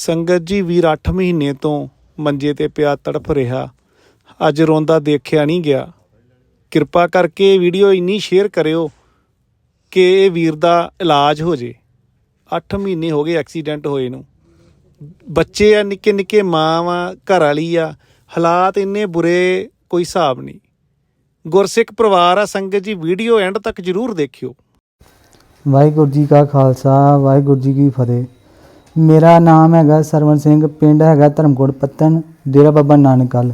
ਸੰਗਤ ਜੀ ਵੀਰ 8 ਮਹੀਨੇ ਤੋਂ ਮੰਜੇ ਤੇ ਪਿਆ ਤੜਫ ਰਿਹਾ। ਅੱਜ ਰੋਂਦਾ ਦੇਖਿਆ ਨਹੀਂ ਗਿਆ। ਕਿਰਪਾ ਕਰਕੇ ਇਹ ਵੀਡੀਓ ਇੰਨੀ ਸ਼ੇਅਰ ਕਰਿਓ ਕਿ ਇਹ ਵੀਰ ਦਾ ਇਲਾਜ ਹੋ ਜੇ। 8 ਮਹੀਨੇ ਹੋ ਗਏ ਐਕਸੀਡੈਂਟ ਹੋਏ ਨੂੰ। ਬੱਚੇ ਆ, ਨਿੱਕੇ ਨਿੱਕੇ ਮਾਂ ਵਾ ਘਰ ਵਾਲੀ ਆ, ਹਾਲਾਤ ਇੰਨੇ ਬੁਰੇ ਕੋਈ ਹਿਸਾਬ ਨਹੀਂ। ਗੁਰਸਿੱਖ ਪਰਿਵਾਰ ਆ, ਸੰਗਤ ਜੀ ਵੀਡੀਓ ਐਂਡ ਤੱਕ ਜਰੂਰ ਦੇਖਿਓ। ਵਾਹਿਗੁਰੂ ਜੀ ਕਾ ਖਾਲਸਾ, ਵਾਹਿਗੁਰੂ ਜੀ ਕੀ ਫਤਿਹ। ਮੇਰਾ ਨਾਮ ਹੈਗਾ ਸਰਵਨ ਸਿੰਘ, ਪਿੰਡ ਹੈਗਾ ਧਰਮਕੋਟ ਪੱਤਨ ਡੇਰਾ ਬਾਬਾ ਨਾਨਕਲ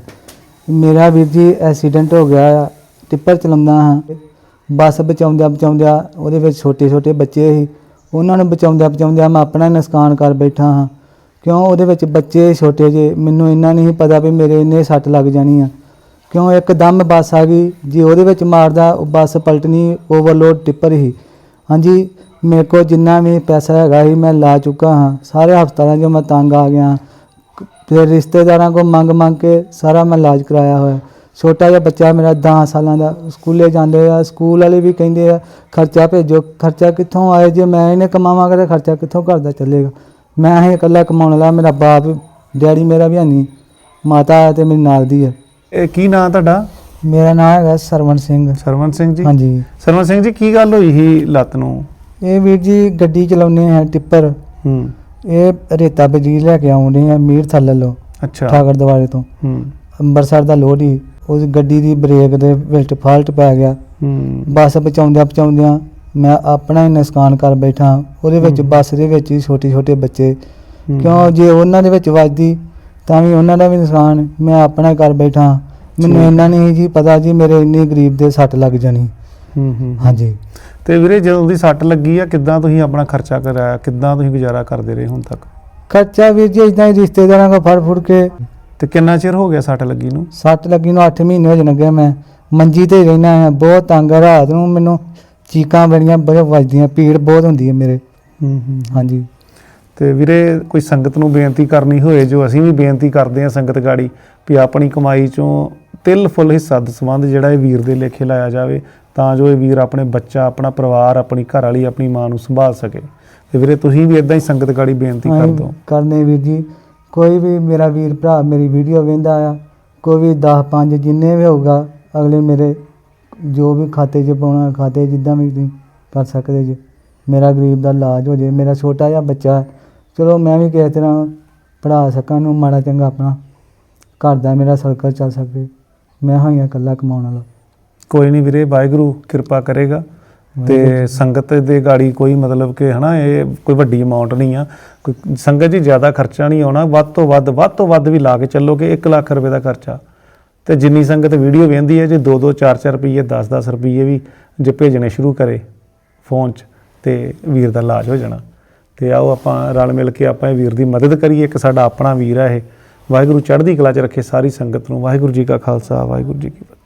ਮੇਰਾ ਵੀਰ ਜੀ ਐਕਸੀਡੈਂਟ ਹੋ ਗਿਆ ਆ ਟਿੱਪਰ ਚਲਾਉਂਦਾ ਹਾਂ। ਬੱਸ ਬਚਾਉਂਦਿਆਂ ਬਚਾਉਂਦਿਆਂ ਉਹਦੇ ਵਿੱਚ ਛੋਟੇ ਛੋਟੇ ਬੱਚੇ ਸੀ। ਉਹਨਾਂ ਨੂੰ ਬਚਾਉਂਦਿਆਂ ਬਚਾਉਂਦਿਆਂ ਮੈਂ ਆਪਣਾ ਹੀ ਨੁਕਸਾਨ ਕਰ ਬੈਠਾ ਹਾਂ। ਕਿਉਂ ਉਹਦੇ ਵਿੱਚ ਬੱਚੇ ਛੋਟੇ ਜੇ ਮੈਨੂੰ ਇੰਨਾ ਨਹੀਂ ਪਤਾ ਵੀ ਮੇਰੇ ਇੰਨੇ ਸੱਟ ਲੱਗ ਜਾਣੀ ਆ। ਕਿਉਂ ਇੱਕਦਮ ਬੱਸ ਆ ਗਈ। ਜੇ ਉਹਦੇ ਵਿੱਚ ਮਾਰਦਾ, ਉਹ ਬੱਸ ਪਲਟਣੀ ਓਵਰਲੋਡ ਟਿੱਪਰ ਹੀ ਹਾਂਜੀ ਮੇਰੇ ਕੋਲ ਜਿੰਨਾ ਵੀ ਪੈਸਾ ਹੈਗਾ ਸੀ ਮੈਂ ਲਾ ਚੁੱਕਾ ਹਾਂ। ਸਾਰੇ ਹਸਪਤਾਲਾਂ 'ਚੋਂ ਮੈਂ ਤੰਗ ਆ ਗਿਆ। ਫਿਰ ਰਿਸ਼ਤੇਦਾਰਾਂ ਕੋਲ ਮੰਗ ਮੰਗ ਕੇ ਸਾਰਾ ਮੈਂ ਇਲਾਜ ਕਰਾਇਆ ਹੋਇਆ। ਛੋਟਾ ਜਿਹਾ ਬੱਚਾ ਮੇਰਾ 10 ਸਾਲਾਂ ਦਾ ਸਕੂਲੇ ਜਾਂਦੇ ਆ। ਸਕੂਲ ਵਾਲੇ ਵੀ ਕਹਿੰਦੇ ਆ ਖਰਚਾ ਭੇਜੋ। ਖਰਚਾ ਕਿੱਥੋਂ ਆਏ? ਜੇ ਮੈਂ ਇਹਨੇ ਕਮਾਵਾਂਗਾ ਤਾਂ ਖਰਚਾ ਕਿੱਥੋਂ ਘਰ ਦਾ ਚੱਲੇਗਾ? ਮੈਂ ਹੀ ਇਕੱਲਾ ਕਮਾਉਣ ਵਾਲਾ। ਮੇਰਾ ਬਾਪ ਡੈਡੀ ਮੇਰਾ ਵੀ ਨਹੀਂ। ਮਾਤਾ ਤੇ ਮੇਰੀ ਨਾਲ ਦੀ ਹੈ। ਇਹ ਕੀ ਨਾਂ ਤੁਹਾਡਾ? ਮੇਰਾ ਨਾਮ ਹੈਗਾ ਸਰਵਣ ਸਿੰਘ। ਸਰਵਨ ਸਿੰਘ ਜੀ। ਹਾਂਜੀ। ਸਰਵਨ ਸਿੰਘ ਜੀ ਕੀ ਗੱਲ ਹੋਈ ਸੀ ਲੱਤ ਨੂੰ? ਇਹ ਵੀਰ ਜੀ ਗੱਡੀ ਚਲਾਉਂਦੇ ਆ ਟਿੱਪਰ। ਹੂੰ। ਇਹ ਰੇਤਾ ਬਜਰੀ ਲੈ ਕੇ ਆਉਂਦੇ ਆ ਮੀਰ ਥੱਲੋ ਅੱਛਾ। ਠਾਕਰ ਦਵਾਰੇ ਤੋਂ। ਹੂੰ। ਅੰਮ੍ਰਿਤਸਰ ਦਾ ਲੋਡ ਹੀ ਉਸ ਗੱਡੀ ਦੀ ਬ੍ਰੇਕ ਦੇ ਵਿੱਚ ਫਾਲਟ ਪੈ ਗਿਆ। ਹੂੰ। ਬੱਸ ਬਚਾਉਂਦਿਆਂ ਬਚਾਉਂਦਿਆਂ ਮੈਂ ਆਪਣਾ ਹੀ ਨੁਕਸਾਨ ਕਰ ਬੈਠਾ ਉਹਦੇ ਵਿੱਚ। ਬੱਸ ਦੇ ਵਿੱਚ ਹੀ ਛੋਟੇ ਛੋਟੇ ਬੱਚੇ। ਕਿਉਂ ਜੇ ਉਹਨਾਂ ਦੇ ਵਿੱਚ ਵੱਜਦੀ ਤਾਂ ਵੀ ਉਹਨਾਂ ਦਾ ਵੀ ਨੁਕਸਾਨ ਮੈਂ ਆਪਣਾ ਹੀ ਕਰ ਬੈਠਾ। ਮੈਨੂੰ। ਇੰਨਾ ਨਹੀਂ ਜੀ ਪਤਾ ਜੀ ਮੇਰੇ ਇੰਨੀ ਗਰੀਬ ਦੇ ਸੱਟ ਲੱਗ ਜਾਣੀ। ਹੂੰ ਹੂੰ ਹਾਂਜੀ। ਤੇ ਵੀਰੇ ਜਦੋਂ ਦੀ ਸੱਟ ਲੱਗੀ ਆ ਕਿੱਦਾਂ ਤੁਸੀਂ ਆਪਣਾ ਖਰਚਾ ਕਰਾਇਆ ਕਿੱਦਾਂ ਤੁਸੀਂ ਗੁਜ਼ਾਰਾ ਕਰਦੇ ਰਹੇ ਹੁਣ ਤੱਕ? ਖਰਚਾ ਵੀਰ ਜੀ ਇਦਾਂ ਹੀ ਰਿਸ਼ਤੇਦਾਰਾਂ ਕੋਲ ਫੜ ਫੁੜ ਕੇ। ਤੇ ਕਿੰਨਾ ਚਿਰ ਹੋ ਗਿਆ ਸੱਟ ਲੱਗੀ ਨੂੰ? ਸੱਟ ਲੱਗੀ ਨੂੰ 8 ਮਹੀਨੇ ਹੋ ਜਾਣਗੇ ਮੈਂ। ਮੰਜੀ ਤੇ ਰਹਿਣਾ ਹਾਂ ਬਹੁਤ ਤੰਗ ਆ ਰਾਤ ਨੂੰ ਮੈਨੂੰ ਚੀਕਾਂ ਬੜੀਆਂ ਬਹੁਤ ਵੱਜਦੀਆਂ ਪੀੜ ਬਹੁਤ ਹੁੰਦੀ ਹੈ ਮੇਰੇ। ਹੂੰ ਹੂੰ ਹਾਂਜੀ। ਤੇ ਵੀਰੇ ਕੋਈ ਸੰਗਤ ਨੂੰ ਬੇਨਤੀ ਕਰਨੀ ਹੋਏ ਜੋ ਅਸੀਂ ਵੀ ਬੇਨਤੀ ਕਰਦੇ ਹਾਂ ਸੰਗਤ ਗਾੜੀ ਵੀ ਆਪਣੀ ਕਮਾਈ ਚੋਂ ਤਿਲ ਫੁੱਲ ਹਿੱਸਾ ਦਸਵੰਧ ਜਿਹੜਾ ਇਹ ਵੀਰ ਦੇ ਲੇਖੇ ਲਾਇਆ ਜਾਵੇ ਤਾਂ ਜੋ ਇਹ ਵੀਰ ਆਪਣੇ ਬੱਚਾ ਆਪਣਾ ਪਰਿਵਾਰ ਆਪਣੀ ਘਰ ਵਾਲੀ ਆਪਣੀ ਮਾਂ ਨੂੰ ਸੰਭਾਲ ਸਕੇ। ਤੇ ਵੀਰੇ ਤੁਸੀਂ ਵੀ ਇਦਾਂ ਹੀ ਸੰਗਤ ਗਾੜੀ ਬੇਨਤੀ ਕਰ ਦਿਓ। ਕਰਨੇ ਵੀਰ ਜੀ। ਕੋਈ ਵੀ ਮੇਰਾ ਵੀਰ ਭਰਾ ਮੇਰੀ ਵੀਡੀਓ ਵੇਂਦਾ ਆ ਕੋਈ ਵੀ 10 5 ਜਿੰਨੇ ਵੀ ਹੋਊਗਾ ਅਗਲੇ ਮੇਰੇ ਜੋ ਵੀ ਖਾਤੇ 'ਚ ਪਾਉਣਾ ਖਾਤੇ ਜਿੱਦਾਂ ਵੀ ਤੁਸੀਂ ਕਰ ਸਕਦੇ ਜੀ। ਮੇਰਾ ਗਰੀਬ ਦਾ ਇਲਾਜ ਹੋ ਜੇ ਮੇਰਾ ਛੋਟਾ ਜਿਹਾ ਬੱਚਾ ਚਲੋ ਮੈਂ ਵੀ ਕਿਸੇ ਤਰ੍ਹਾਂ ਪੜ੍ਹਾ ਸਕਾਂ ਨੂੰ ਮਾੜਾ ਚੰਗਾ ਆਪਣਾ ਘਰ ਦਾ ਮੇਰਾ ਸਰਕਲ ਚੱਲ ਸਕੇ। ਮੈਂ ਹੀ ਇਕੱਲਾ ਕਮਾਉਣ ਵਾਲਾ। ਕੋਈ ਨਹੀਂ ਵੀਰੇ ਵਾਹਿਗੁਰੂ ਕਿਰਪਾ ਕਰੇਗਾ। ਤੇ ਸੰਗਤ ਦੇ ਗਾੜੀ ਕੋਈ ਮਤਲਬ ਕਿ ਹਨਾ ਇਹ ਕੋਈ ਵੱਡੀ ਅਮਾਉਂਟ ਨਹੀਂ ਆ। ਕੋਈ ਸੰਗਤ ਜੀ ਜ਼ਿਆਦਾ ਖਰਚਾ ਨਹੀਂ ਆਉਣਾ ਵੱਧ ਤੋਂ ਵੱਧ ਵੱਧ ਤੋਂ ਵੱਧ ਵੀ ਲਾ ਕੇ ਚੱਲੋਗੇ 1 ਲੱਖ ਰੁਪਏ ਦਾ ਖਰਚਾ। ਤੇ ਜਿੰਨੀ ਸੰਗਤ ਵੀਡੀਓ ਵੇਖਦੀ ਹੈ ਜੇ 2-2 4-4 ਰੁਪਏ 10-10 ਰੁਪਏ ਵੀ ਜੇ ਭੇਜਣੇ ਸ਼ੁਰੂ ਕਰੇ ਫੋਨ 'ਚ ਤੇ ਵੀਰ ਦਾ ਇਲਾਜ ਹੋ ਜਾਣਾ। ਤੇ ਆਓ ਆਪਾਂ ਰਲ ਮਿਲ ਕੇ ਆਪਾਂ ਇਹ ਵੀਰ ਦੀ ਮਦਦ ਕਰੀਏ ਇੱਕ ਸਾਡਾ ਆਪਣਾ ਵੀਰ ਹੈ ਇਹ। ਵਾਹਿਗੁਰੂ ਚੜ੍ਹਦੀ ਕਲਾ 'ਚ ਰੱਖੇ ਸਾਰੀ ਸੰਗਤ ਨੂੰ। ਵਾਹਿਗੁਰੂ ਜੀ ਕਾ ਖਾਲਸਾ ਵਾਹਿਗੁਰੂ ਜੀ ਕੀ ਫਤਿਹ।